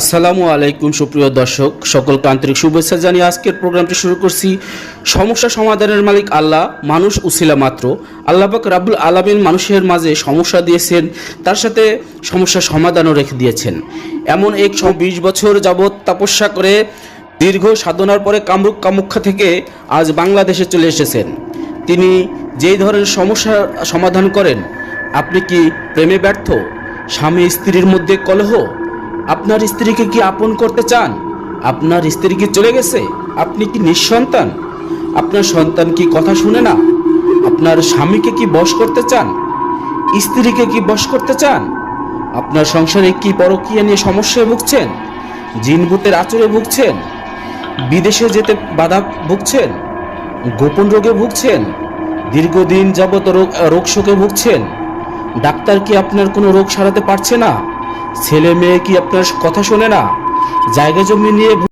আসসালামু আলাইকুম, সুপ্রিয় দর্শক। সকলকে আন্তরিক শুভেচ্ছা জানিয়ে আজকের প্রোগ্রামটি শুরু করছি। সমস্যা সমাধানের মালিক আল্লাহ, মানুষ উসিলা মাত্র। আল্লাপাক রাব্বুল আলামিন মানুষের মাঝে সমস্যা দিয়েছেন, তার সাথে সমস্যার সমাধানও রেখে দিয়েছেন। এমন এক বিশ বছর যাবৎ তপস্যা করে দীর্ঘ সাধনার পরে কামরূপ কামাখ্যা থেকে আজ বাংলাদেশে চলে এসেছেন। তিনি যেই ধরনের সমস্যা সমাধান করেন, আপনি কি প্রেমে ব্যর্থ? স্বামী স্ত্রীর মধ্যে কলহ? আপনার স্ত্রীকে কি আপন করতে চান? আপনার স্ত্রী কি চলে গেছে? আপনি কি নিঃসন্তান? আপনার সন্তান কি কথা শুনে না? আপনার স্বামীকে কি বশ করতে চান? স্ত্রীকে কি বশ করতে চান? আপনার সংসারে কি পরকীয়া নিয়ে সমস্যায় ভুগছেন? জিনভূতের আচরে ভুগছেন? বিদেশে যেতে বাধা ভুগছেন? গোপন রোগে ভুগছেন? দীর্ঘদিন যাবত রোগ রোগ শোকে ভুগছেন? ডাক্তার কি আপনার কোনো রোগ সারাতে পারছে না? ছেলে মেয়ে কি আপনার কথা শোনে না? জায়গা জমি নিয়ে